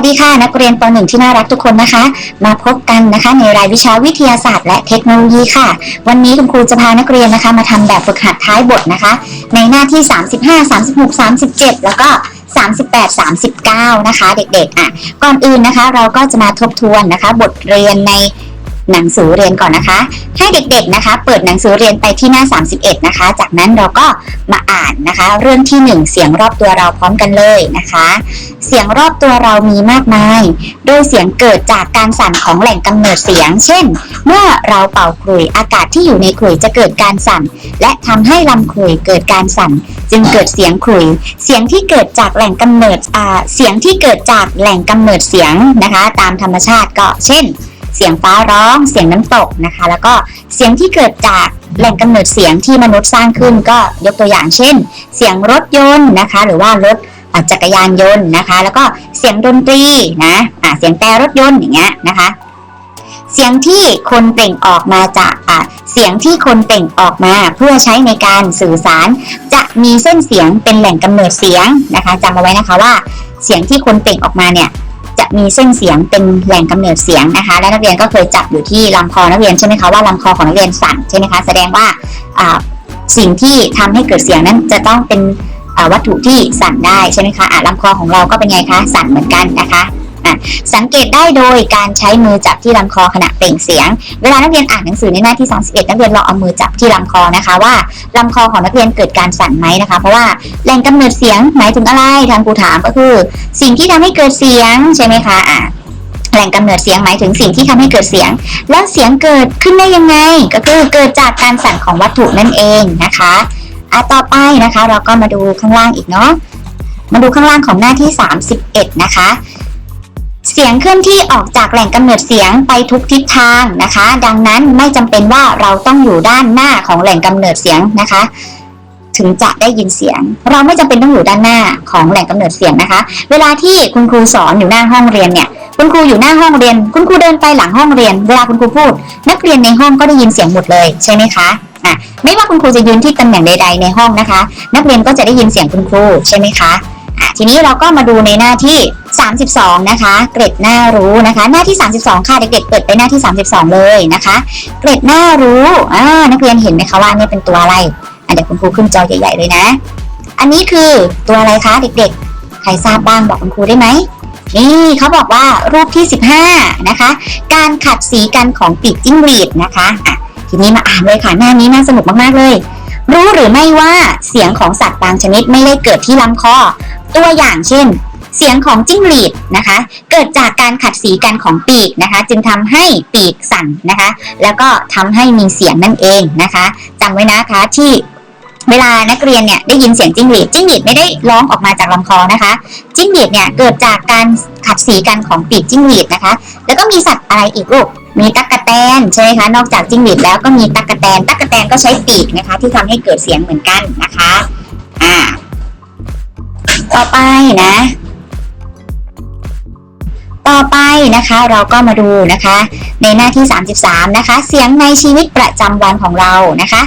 สดีค่ะนักเรียนป .1 ที่น่ารักทุกคนนะคะ มาพบกันนะคะในรายวิชาวิทยาศาสตร์และเทคโนโลยีค่ะ วันนี้คุณครูจะพานักเรียนนะคะ มาทำแบบฝึกหัดท้ายบทนะคะ ในหน้าที่ 35 36 37 แล้วก็ 38 39 นะคะ เด็กๆอะก่อนอื่นนะคะ เราก็จะมาทบทวนนะคะ บทเรียนใน หนังสือเรียนก่อนนะคะ ให้เด็กๆนะคะ เปิดหนังสือเรียนไปที่หน้า 31 นะคะ จากนั้นเราก็มาอ่านนะคะ เรื่องที่ 1 เสียงรอบตัวเราพร้อมกันเลยนะคะ เสียงรอบตัวเรามีมากมาย โดยเสียงเกิดจากการสั่นของแหล่งกำเนิดเสียง เช่น เมื่อเราเป่าขลุ่ยอากาศที่อยู่ในขลุ่ยจะเกิดการสั่น และทำให้ลำขลุ่ยเกิดการสั่น จึงเกิดเสียงขลุ่ยเสียงที่เกิดจากแหล่งกำเนิดเสียงที่เกิดจากแหล่งกำเนิดเสียงนะคะ ตามธรรมชาติก็เช่น เสียงฟ้าร้อง เสียงน้ำตกนะคะ แล้วก็เสียงที่เกิดจากแหล่งกำเนิดเสียงที่มนุษย์สร้างขึ้นก็ยกตัวอย่างเช่น เสียงรถยนต์นะคะ หรือว่ารถจักรยานยนต์นะคะ แล้วก็เสียงดนตรีนะะเสียงแต่รถยนต์อย่างเงี้ยนะคะ เสียงที่คนเปล่งออกมาจากเสียงที่คนเปล่งออกมาเพื่อใช้ในการสื่อสาร จะมีเส้นเสียงเป็นแหล่งกำเนิดเสียงนะคะจำเอาไว้นะคะว่า เสียงที่คนเปล่งออกมาเนี่ย มีเส้นเสียงเป็นแหล่งกำเนิดเสียงนะคะ และนักเรียนก็เคยจับอยู่ที่ลำคอนักเรียนใช่ไหมคะว่าลำคอของนักเรียนสั่นใช่ไหมคะแสดงว่าสิ่งที่ทำให้เกิดเสียงนั้นจะต้องเป็นวัตถุที่สั่นได้ใช่ไหมคะอะลำคอของเราก็เป็นไงคะสั่นเหมือนกันนะคะ อะสังเกตได้โดยการใช้มือจับที่ลำคอขณะเปล่งเสียง เวลานักเรียนอ่านหนังสือในหน้าที่ 31 นักเรียนลองเอามือจับที่ลำคอนะคะว่าลำคอของนักเรียนเกิดการสั่นไหมนะคะ เพราะว่าแหล่งกำเนิดเสียงหมายถึงอะไรทางครูถามก็คือ สิ่งที่ทำให้เกิดเสียงใช่ไหมคะอะแหล่งกำเนิดเสียงหมายถึงสิ่งที่ทำให้เกิดเสียง แล้วเสียงเกิดขึ้นได้ยังไง ก็คือเกิดจากการสั่นของวัตถุนั่นเองนะคะอะต่อไปนะคะ เราก็มาดูข้างล่างอีกเนาะมาดูข้างล่างของหน้าที่ 31 นะคะ สียงเคลื่อนที่ออกจากแหล่งกำเนิดเสียงไปทุกทิศทางนะคะ ดังนั้นไม่จำเป็นว่าเราต้องอยู่ด้านหน้าของแหล่งกำเนิดเสียงนะคะ ถึงจะได้ยินเสียง เราไม่จำเป็นต้องอยู่ด้านหน้าของแหล่งกำเนิดเสียงนะคะ เวลาที่คุณครูสอนอยู่หน้าห้องเรียนเนี่ยคุณครูอยู่หน้าห้องเรียน คุณครูเดินไปหลังห้องเรียน เวลาคุณครูพูด นักเรียนในห้องก็ได้ยินเสียงหมดเลยใช่ไหมคะอะไม่ว่าคุณครูจะยืนที่ตำแหน่งใด ๆ ในห้องนะคะ นักเรียนก็จะได้ยินเสียงคุณครูใช่ไหมคะ ทีนี้เราก็มาดูในหน้าที่ 32 นะคะ เกร็ดหน้ารู้นะคะ หน้าที่ 32 ค่ะเด็กๆเปิดไปหน้าที่ 32 เลยนะคะ เกร็ดหน้ารู้อ่านักเรียนเห็นไหมคะว่านี่เป็นตัวอะไรอะเดี๋ยวคุณครูขึ้นจอใหญ่ ๆ เลยนะ อันนี้คือตัวอะไรคะเด็กๆ ใครทราบบ้างบอกคุณครูได้ไหมนี่เขาบอกว่ารูปที่ 15 นะคะ การขัดสีกันของปีกจิ้งหรีดนะคะอะทีนี้มาอ่านเลยค่ะหน้านี้น่าสนุกมากๆเลย รู้หรือไม่ว่าเสียงของสัตว์บางชนิดไม่ได้เกิดที่ลำคอ ตัวอย่างเช่น เสียงของจิ้งหรีดนะคะ เกิดจากการขัดสีกันของปีกนะคะ จึงทำให้ปีกสั่นนะคะ แล้วก็ทำให้มีเสียงนั่นเองนะคะจำไว้นะคะที่เวลานักเรียนเนี่ยได้ยินเสียงจิ้งหรีดจิ้งหรีดไม่ได้ร้องออกมาจากลำคอนะคะ จิ้งหรีดเนี่ยเกิดจากการขัดสีกันของปีกจิ้งหรีดนะคะ แล้วก็มีสัตว์อะไรอีกลูกมีตั๊กแตนใช่ไหมคะนอกจากจิ้งหรีดแล้วก็มีตั๊กแตนตั๊กแตนก็ใช้ปีกนะคะ ที่ทำให้เกิดเสียงเหมือนกันนะคะอ่า ต่อไปนะ ต่อไปนะคะเราก็มาดูนะคะ ในหน้าที่ 33 นะคะ เสียงในชีวิตประจำวันของเรานะคะ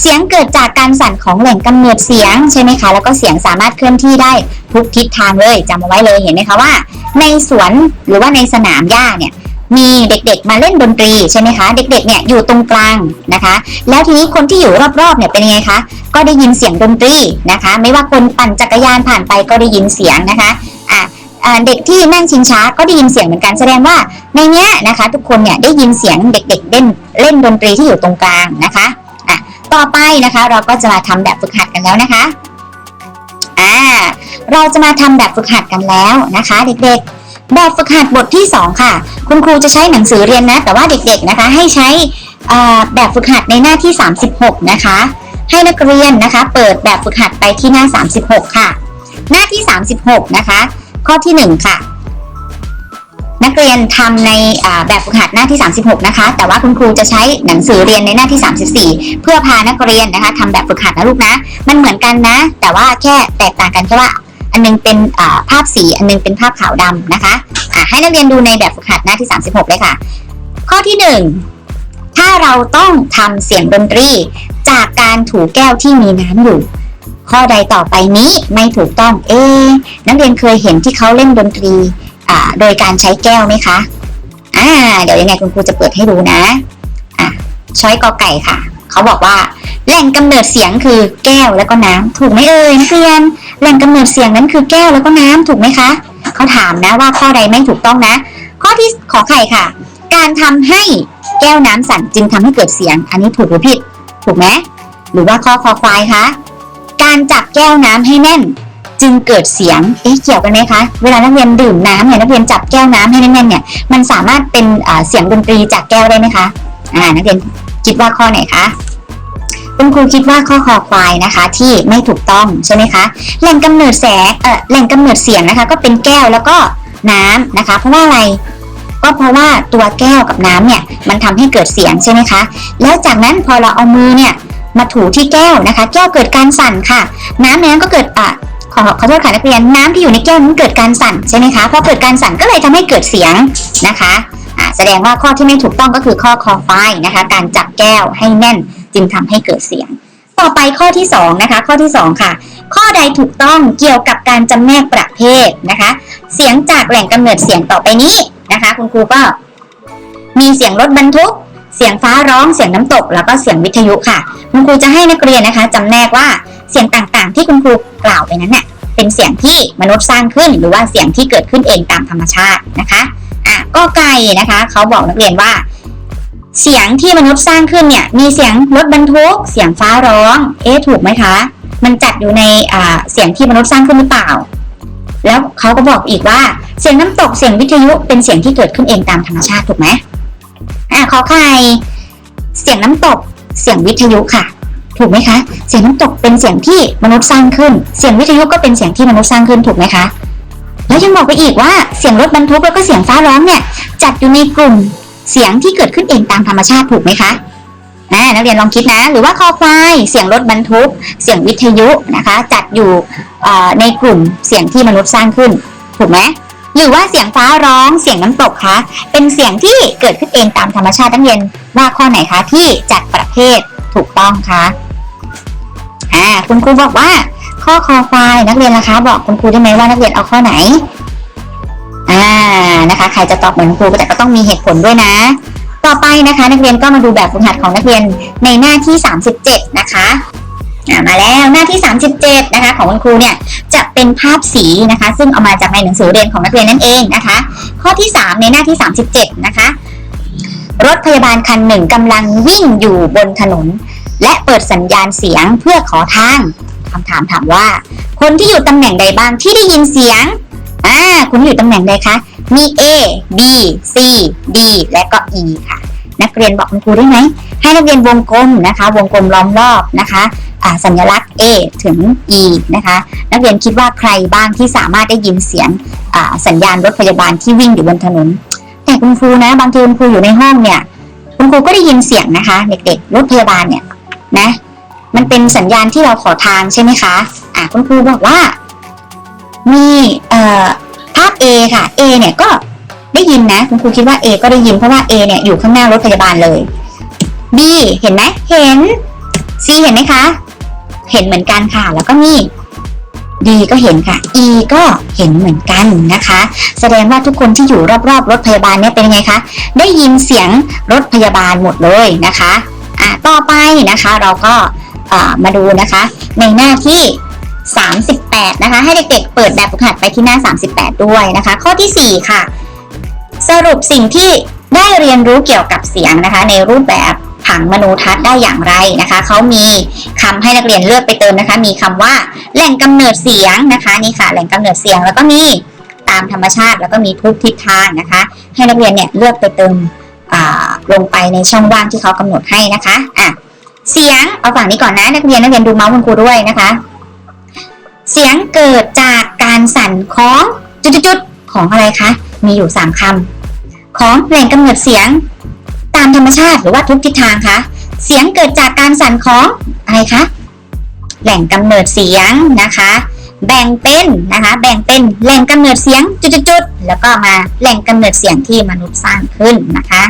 เสียงเกิดจากการสั่นของแหล่งกำเนิดเสียงใช่ไหมคะ แล้วก็เสียงสามารถเคลื่อนที่ได้ทุกทิศทางเลยจำเอาไว้เลยเห็นไหมคะว่า ในสวนหรือว่าในสนามหญ้าเนี่ย มีเด็กๆมาเล่นดนตรีใช่ไหมคะ เด็กๆเนี่ยอยู่ตรงกลางนะคะ แล้วทีนี้คนที่อยู่รอบๆเนี่ยเป็นยังไงคะก็ได้ยินเสียงดนตรีนะคะ ไม่ว่าคนปั่นจักรยานผ่านไปก็ได้ยินเสียงนะคะอะเด็กที่นั่งชิงช้าก็ได้ยินเสียงเหมือนกันแสดงว่าในเนี้ยนะคะ ทุกคนเนี่ยได้ยินเสียงเด็กๆเล่นเล่นดนตรีที่อยู่ตรงกลางนะคะอะต่อไปนะคะเราก็จะมาทำแบบฝึกหัดกันแล้วนะคะอ่าเราจะมาทำแบบฝึกหัดกันแล้วนะคะ เด็กๆ แบบฝึกหัดบทที่ 2 ค่ะ คุณครูจะใช้หนังสือเรียนนะ แต่ว่าเด็กๆนะคะให้ใช้แบบฝึกหัดในหน้าที่ 36 นะคะ ให้นักเรียนนะคะ เปิดแบบฝึกหัดไปที่หน้า 36 ค่ะ หน้าที่ 36 นะคะ ข้อที่ 1 ค่ะ นักเรียนทำในแบบฝึกหัดหน้าที่ 36 นะคะ แต่ว่าคุณครูจะใช้หนังสือเรียนในหน้าที่ 34 เพื่อพานักเรียนนะคะทำแบบฝึกหัดนะลูกนะ มันเหมือนกันนะ แต่ว่าแค่แตกต่างกันแค่ว่า อันนึงเป็นภาพสี อันนึงเป็นภาพขาวดำนะคะอ่าให้นักเรียนดูในแบบฝึกหัดหน้าที่ 36 เลยค่ะ ข้อที่ 1 ถ้าเราต้องทำเสียงดนตรี จากการถูแก้วที่มีน้ำอยู่ ข้อใดต่อไปนี้ไม่ถูกต้อง เอ๊ะนักเรียนเคยเห็นที่เขาเล่นดนตรีโดยการใช้แก้วไหมคะ อ่า เดี๋ยวยังไงคุณครูจะเปิดให้ดูนะ อะช้อยกอไก่ค่ะ เขาบอกว่าแหล่งกำเนิดเสียงคือแก้วแล้วก็น้ำถูกไหมเอ่ยนักเรียนแหล่งกำเนิดเสียงนั้นคือแก้วแล้วก็น้ำถูกไหมคะเขาถามนะว่าข้อใดไม่ถูกต้องนะ ข้อที่ขอไข่ค่ะ การทำให้แก้วน้ำสั่นจึงทำให้เกิดเสียง อันนี้ถูกหรือผิด ถูกไหมหรือว่าข้อคอควายคะการจับแก้วน้ำให้แน่น จึงเกิดเสียง เอ๊ะเกี่ยวกันไหมคะ เวลานักเรียนดื่มน้ำเนี่ยนักเรียนจับแก้วน้ำให้แน่นๆเนี่ย มันสามารถเป็นเสียงดนตรีจากแก้วได้ไหมคะ อ่า นักเรียน คิดว่าข้อไหนคะคุณครูคิดว่าข้อคอควายนะคะ ที่ไม่ถูกต้องใช่ไหมคะแหล่งกำเนิดแสงเอ่อแหล่งกำเนิดเสียงนะคะ ก็เป็นแก้วแล้วก็น้ำนะคะ เพราะว่าอะไรก็เพราะว่าตัวแก้วกับน้ำเนี่ยมันทำให้เกิดเสียงใช่ไหมคะ แล้วจากนั้นพอเราเอามือเนี่ยมาถูที่แก้วนะคะ แก้วเกิดการสั่นค่ะ น้ำในนั้นก็เกิดอะขอขอโทษค่ะนักเรียนน้ำที่อยู่ในแก้วนั้นเกิดการสั่นใช่ไหมคะพอเกิดการสั่นก็เลยทำให้เกิดเสียงนะคะ แสดงว่าข้อที่ไม่ถูกต้องก็คือข้อคอไฟนะคะ การจับแก้วให้แน่นจึงทำให้เกิดเสียง ต่อไปข้อที่สองนะคะ ข้อที่สองค่ะ ข้อใดถูกต้องเกี่ยวกับการจำแนกประเภทนะคะ เสียงจากแหล่งกำเนิดเสียงต่อไปนี้นะคะ คุณครูก็ มีเสียงรถบรรทุก เสียงฟ้าร้องเสียงน้ำตก แล้วก็เสียงวิทยุค่ะ คุณครูจะให้นักเรียนนะคะจำแนกว่าเสียงต่างๆ ที่คุณครูกล่าวไปนั้นเนี่ยเป็นเสียงที่มนุษย์สร้างขึ้นหรือว่าเสียงที่เกิดขึ้นเองตามธรรมชาตินะคะ อะก็ไก่นะคะ เขาบอกนักเรียนว่า เสียงที่มนุษย์สร้างขึ้นเนี่ย มีเสียงรถบรรทุก เสียงฟ้าร้อง เอ๊ะถูกไหมคะ มันจัดอยู่ในอ่าเสียงที่มนุษย์สร้างขึ้นหรือเปล่า แล้วเขาก็บอกอีกว่าเสียงน้ำตกเสียงวิทยุเป็นเสียงที่เกิดขึ้นเองตามธรรมชาติถูกไหมอะขอไข่เสียงน้ำตกเสียงวิทยุค่ะถูกไหมคะ เสียงน้ำตกเป็นเสียงที่มนุษย์สร้างขึ้น เสียงวิทยุก็เป็นเสียงที่มนุษย์สร้างขึ้นถูกไหมคะ แล้วยังบอกไปอีกว่าเสียงรถบรรทุกแล้วก็เสียงฟ้าร้องเนี่ย จัดอยู่ในกลุ่มเสียงที่เกิดขึ้นเองตามธรรมชาติถูกไหมคะอ่านักเรียนลองคิดนะ หรือว่าคอควายเสียงรถบรรทุก เสียงวิทยุนะคะ จัดอยู่ในกลุ่มเสียงที่มนุษย์สร้างขึ้น ถูกไหมหรือว่าเสียงฟ้าร้องเสียงน้ำตกคะเป็นเสียงที่เกิดขึ้นเองตามธรรมชาตินักเรียนว่าข้อไหนคะที่จัดประเภทถูกต้องคะอ่าคุณครูบอกว่า ข้อคอควายนักเรียนนะคะ บอกคุณครูได้ไหมว่านักเรียนเอาข้อไหน อ่านะคะ ใครจะตอบเหมือนครูแต่ก็ต้องมีเหตุผลด้วยนะ ต่อไปนะคะ นักเรียนก็มาดูแบบฝึกหัดของนักเรียนในหน้าที่ 37 นะคะมาแล้วหน้าที่ 37 นะคะ ของคุณครูเนี่ยจะเป็นภาพสีนะคะ ซึ่งเอามาจากในหนังสือเรียนของนักเรียนนั่นเองนะคะ ข้อที่ 3 ในหน้าที่ 37 นะคะ รถพยาบาลคันหนึ่งกำลังวิ่งอยู่บนถนน และเปิดสัญญาณเสียงเพื่อขอทาง คำถามถามว่า คนที่อยู่ตำแหน่งใดบ้างที่ได้ยินเสียงอ่าคุณอยู่ตำแหน่งใดคะ มี A B C D และก็ E ค่ะ นักเรียนบอกคุณครูได้ไหม ให้นักเรียนวงกลมนะคะ วงกลมล้อมรอบนะคะสัญลักษณ์ A ถึง E นะคะ นักเรียนคิดว่าใครบ้างที่สามารถได้ยินเสียงสัญญาณรถพยาบาลที่วิ่งอยู่บนถนน แต่คุณครูนะ บางทีคุณครูอยู่ในห้องเนี่ย คุณครูก็ได้ยินเสียงนะคะ เด็กๆรถพยาบาลเนี่ยนะ มันเป็นสัญญาณที่เราขอทางใช่ไหมคะอ่าคุณครูบอกว่า มีเอ่อภาพ A ค่ะ A เนี่ยก็ได้ยินนะ คุณครูคิดว่า A ก็ได้ยินเพราะว่า A เนี่ยอยู่ข้างหน้ารถพยาบาลเลย B เห็นไหมเห็น C เห็นไหมคะ เห็นเหมือนกันค่ะ แล้วก็มี D ก็เห็นค่ะ E ก็เห็นเหมือนกันนะคะ แสดงว่าทุกคนที่อยู่รอบๆรถพยาบาลเนี่ยเป็นยังไงคะ ได้ยินเสียงรถพยาบาลหมดเลยนะคะ อะ ต่อไปนะคะ เราก็ มาดูนะคะ ในหน้าที่ 38 นะคะ ให้เด็กๆเปิดแบบฝึกหัดไปที่หน้า 38 ด้วยนะคะ ข้อทีสี่4 ค่ะ สรุปสิ่งที่ได้เรียนรู้เกี่ยวกับเสียงนะคะ ในรูปแบบผังมโนทัศน์ได้อย่างไรนะคะ เขามีคำให้นักเรียนเลือกไปเติมนะคะ มีคำว่าแหล่งกำเนิดเสียงนะคะนี่ค่ะ แหล่งกำเนิดเสียงแล้วก็มีตามธรรมชาติ แล้วก็มีทุกทิศทางนะคะ ให้นักเรียนเนี่ยเลือกไปเติมลงไปในช่องว่างที่เขากำหนดให้นะคะอะ เสียงเอาฝั่งนี้ก่อนนะนักเรียนนักเรียนดูเมาส์คุณครูด้วยนะคะ เสียงเกิดจากการสั่นของจุดๆของอะไรคะมีอยู่ 3คำของแหล่งกำเนิดเสียงตามธรรมชาติหรือว่าทุกทิศทางคะเสียงเกิดจากการสั่นของอะไรคะแหล่งกำเนิดเสียงนะคะ แบ่งเป็นนะคะ แบ่งเป็นแหล่งกำเนิดเสียงจุดๆแล้วก็มาแหล่งกำเนิดเสียงที่มนุษย์สร้างขึ้นนะคะ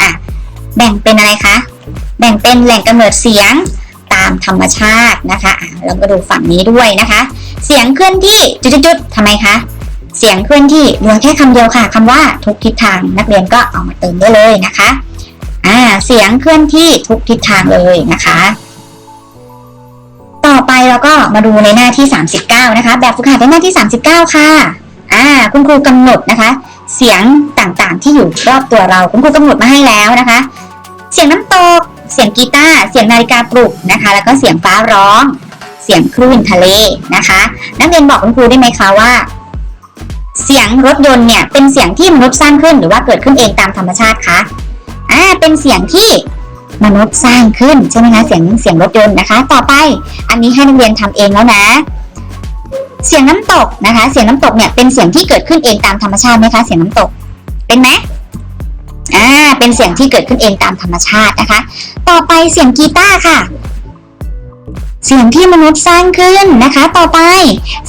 อะแบ่งเป็นอะไรคะ แบ่งเป็นแหล่งกำเนิดเสียงตามธรรมชาตินะคะเราก็ดูฝั่งนี้ด้วยนะคะ เสียงเคลื่อนที่จุดๆๆทำไมคะ เสียงเคลื่อนที่เหลือแค่คำเดียวค่ะคำว่าทุกทิศทางนักเรียนก็เอามาเติมได้เลยนะคะอ่าเสียงเคลื่อนที่ทุกทิศทางเลยนะคะ ต่อไปเราก็มาดูในหน้าที่ 39 นะคะ แบบฝึกหัดในหน้าที่ 39 ค่ะอ่าคุณครูกำหนดนะคะ เสียงต่างๆที่อยู่รอบตัวเรา คุณครูกำหนดมาให้แล้วนะคะ เสียงน้ำตก เสียงกีตาร์เสียงนาฬิกาปลุกนะคะ แล้วก็เสียงฟ้าร้อง เสียงคลื่นทะเลนะคะ นักเรียนบอกคุณครูได้ไหมคะว่า เสียงรถยนต์เนี่ยเป็นเสียงที่มนุษย์สร้างขึ้นหรือว่าเกิดขึ้นเองตามธรรมชาติคะอ่าเป็นเสียงที่มนุษย์สร้างขึ้นใช่ไหมคะเสียงเสียงรถยนต์นะคะ ต่อไปอันนี้ให้นักเรียนทำเองแล้วนะ เสียงน้ำตกนะคะ เสียงน้ำตกเนี่ยเป็นเสียงที่เกิดขึ้นเองตามธรรมชาติไหมคะเสียงน้ำตกเป็นไหม อ่าเป็นเสียงที่เกิดขึ้นเองตามธรรมชาตินะคะ ต่อไปเสียงกีตาร์ค่ะ เสียงที่มนุษย์สร้างขึ้นนะคะ ต่อไป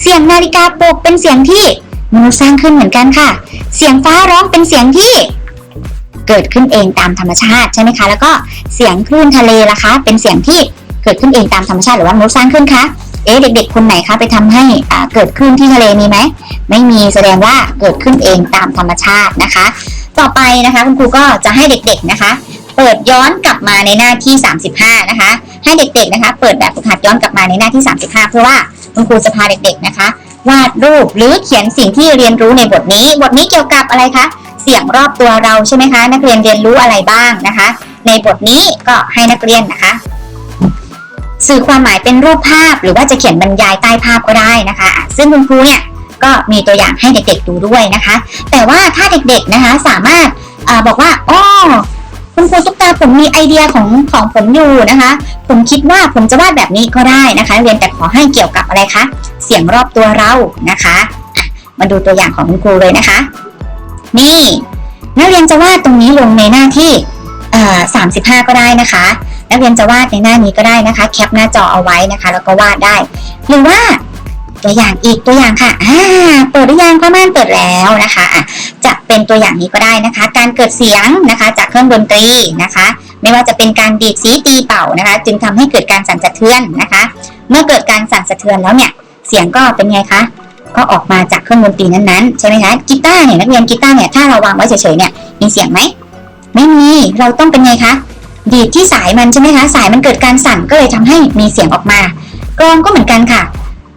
เสียงนาฬิกาปลุกเป็นเสียงที่มนุษย์สร้างขึ้นเหมือนกันค่ะ เสียงฟ้าร้องเป็นเสียงที่เกิดขึ้นเองตามธรรมชาติใช่ไหมคะ แล้วก็เสียงคลื่นทะเลล่ะคะ เป็นเสียงที่เกิดขึ้นเองตามธรรมชาติหรือว่ามนุษย์สร้างขึ้นคะ เอ๊ะเด็ก ๆ คนไหนคะไปทำให้อ่าเกิดคลื่นที่ทะเลมีไหม ไม่มีแสดงว่าเกิดขึ้นเองตามธรรมชาตินะคะ ต่อไปนะคะคุณครูก็จะให้เด็กๆนะคะ เปิดย้อนกลับมาในหน้าที่ 35 นะคะ ให้เด็กๆนะคะ เปิดแบบฝึกหัดย้อนกลับมาในหน้าที่ 35 เพื่อว่าคุณครูจะพาเด็กๆนะคะ วาดรูปหรือเขียนสิ่งที่เรียนรู้ในบทนี้ บทนี้เกี่ยวกับอะไรคะเสียงรอบตัวเราใช่ไหมคะ นักเรียนเรียนรู้อะไรบ้างนะคะ ในบทนี้ก็ให้นักเรียนนะคะ สื่อความหมายเป็นรูปภาพหรือว่าจะเขียนบรรยายใต้ภาพก็ได้นะคะอะซึ่งคุณครูเนี่ย ก็มีตัวอย่างให้เด็กๆดูด้วยนะคะ แต่ว่าถ้าเด็กๆนะคะสามารถอบอกว่าอ๋อคุณครูตุ๊กตาผมมีไอเดียของของผมอยู่นะคะ ผมคิดว่าผมจะวาดแบบนี้ก็ได้นะคะ เรียนแต่ขอให้เกี่ยวกับอะไรคะเสียงรอบตัวเรานะคะมาดูตัวอย่างของคุณครูเลยนะคะ นี่นักเรียนจะวาดตรงนี้ลงในหน้าที่เอ่อ35ก็ได้นะคะ นักเรียนจะวาดในหน้านี้ก็ได้นะคะ แคปหน้าจอเอาไว้นะคะ แล้วก็วาดได้ หรือว่า ตัวอย่างอีกตัวอย่างค่ะอ่าเปิดหรือยังพ่อม่านเปิดแล้วนะคะอะจะเป็นตัวอย่างนี้ก็ได้นะคะ การเกิดเสียงนะคะ จากเครื่องดนตรีนะคะ ไม่ว่าจะเป็นการดีดสีตีเป่านะคะ จึงทำให้เกิดการสั่นสะเทือนนะคะ เมื่อเกิดการสั่นสะเทือนแล้วเนี่ยเสียงก็เป็นไงคะก็ออกมาจากเครื่องดนตรีนั้นๆใช่ไหมคะกีตาร์เนี่ยนักเรียนกีตาร์เนี่ยถ้าเราวางไว้เฉยๆเนี่ยมีเสียงไหมไม่มีเราต้องเป็นไงคะดีดที่สายมันใช่ไหมคะสายมันเกิดการสั่นก็เลยทำให้มีเสียงออกมากลองก็เหมือนกันค่ะ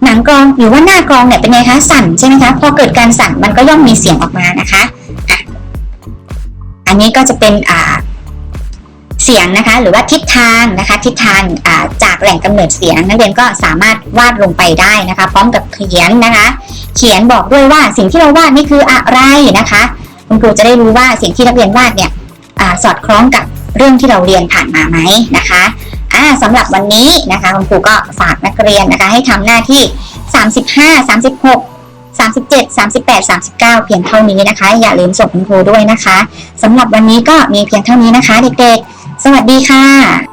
หนังกลองหรือว่าหน้ากลองเนี่ยเป็นไงคะสั่นใช่ไหมคะพอเกิดการสั่นมันก็ย่อมมีเสียงออกมานะคะอะอันนี้ก็จะเป็นอ่าเสียงนะคะหรือว่าทิศทางนะคะทิศทางอ่าจากแหล่งกำเนิดเสียง นักเรียนก็สามารถวาดลงไปได้นะคะพร้อมกับเขียนนะคะ เขียนบอกด้วยว่าสิ่งที่เราวาดนี่คืออะไรนะคะ คุณครูจะได้รู้ว่าสิ่งที่นักเรียนวาดเนี่ยอาสอดคล้องกับเรื่องที่เราเรียนผ่านมาไหมนะคะ สำหรับวันนี้นะคะคุณครูก็ฝากนักเรียนนะคะ ให้ทำหน้าที่ 35 36 37 38 39 เพียงเท่านี้นะคะ อย่าลืมส่งคุณครูด้วยนะคะสำหรับวันนี้ก็มีเพียงเท่านี้นะคะ เด็กๆ สวัสดีค่ะ